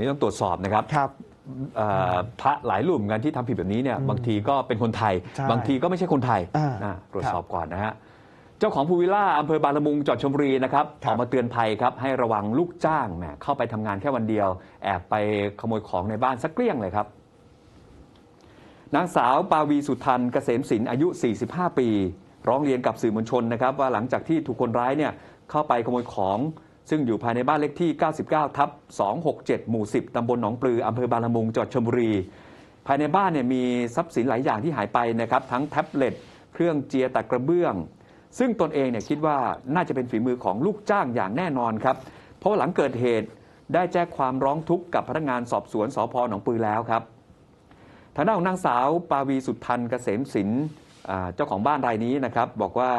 นี่ต้องตรวจสอบนะครับครับเอ่อพระหลายรูปเหมือนกันที่ทำผิดแบบนี้เนี่ยบางทีก็เป็นคนไทยใช่บางทีก็ไม่ใช่คนไทยอ่านะตรวจครับสอบก่อนนะฮะเจ้าของภูวิลล่าอำเภอบางละมุงจังหวัดชลบุรีนะครับครัอบอกมาเตือนภัยครับให้ระวังลูกจ้างแหมเข้าไปทำงานแค่วันเดียว แอบไปขโมยของในบ้านสักเกลี้ยงเลยครับนางสาวปาวีสุทันเกษมศิลป์อายุ 45 ปี ร้องเรียนกับสื่อมวลชนนะครับ ว่าหลังจากที่ถูกคนร้ายเนี่ยเข้าไปขโมยของ ซึ่งอยู่ภายในบ้านเลขที่ 99 ทับ 267 หมู่ 10 ตำบลหนองปลือ อำเภอบางละมุง จังหวัดชลบุรี ภายในบ้านเนี่ยมีทรัพย์สินหลายอย่างที่หายไปนะครับ ทั้งแท็บเล็ต เครื่องเจียตักระเบื้อง ซึ่งตนเองเนี่ยคิดว่าน่าจะเป็นฝีมือของลูกจ้างอย่างแน่นอนครับ เพราะหลังเกิดเหตุได้แจ้งความร้องทุกข์กับพนักงานสอบสวนสพหนองปลือแล้วครับ ทางด้านของนางสาวปาวีสุทันเกษมศิลป์เจ้าของบ้านรายนี้นะครับ บอกว่า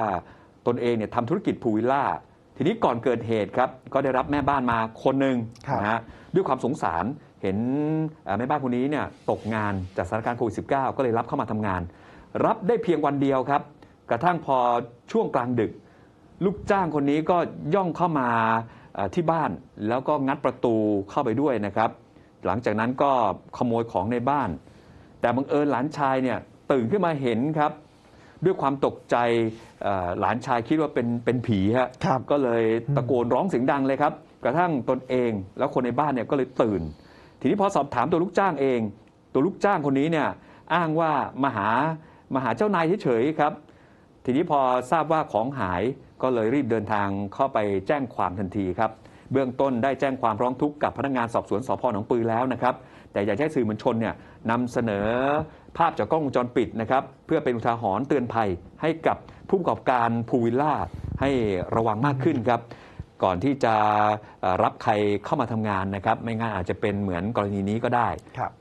ตนเองเนี่ยทำธุรกิจพูวิลล่า ทีนี้ก่อนเกิดเหตุครับก็ได้รับแม่บ้านมาคนหนึ่งครับ นะฮะด้วยความสงสารเห็นอ่าแม่บ้านคนนี้เนี่ยตกงานจากสถานการณ์โควิด -19 ก็เลยรับเข้ามาทำงาน รับได้เพียงวันเดียวครับ กระทั่งพอช่วงกลางดึก ลูกจ้างคนนี้ก็ย่องเข้ามาเอ่อที่บ้านแล้วก็งัดประตูเข้าไปด้วยนะครับ หลังจากนั้นก็ขโมยของในบ้าน แต่บังเอิญหลานชายเนี่ยตื่นขึ้นมาเห็นครับ ด้วยความตกใจเอ่อหลานชายคิดว่าเป็นเป็นผีฮะครับก็เลยตะโกนร้องเสียงดังเลยครับ กระทั่งตนเองแล้วคนในบ้านเนี่ยก็เลยตื่น ทีนี้พอสอบถามตัวลูกจ้างเอง ตัวลูกจ้างคนนี้เนี่ยอ้างว่ามาหามาหาเจ้านายเฉยๆครับ ทีนี้พอทราบว่าของหายก็เลยรีบเดินทางเข้าไปแจ้งความทันทีครับ เบื้องต้นได้แจ้งความร้องทุกข์กับพนักงานสอบสวนสพหนองปือแล้วนะครับ แต่อยากให้สื่อมวลชนเนี่ยนำเสนอภาพจากกล้องวงจรปิดนะครับเพื่อเป็นอุทาหรณ์เตือนภัยให้กับผู้ประกอบการภูวิลล่าให้ระวังมากขึ้นครับก่อนที่จะรับใครเข้ามาทำงานนะครับ ไม่งั้นอาจจะเป็นเหมือนกรณีนี้ก็ได้ครับ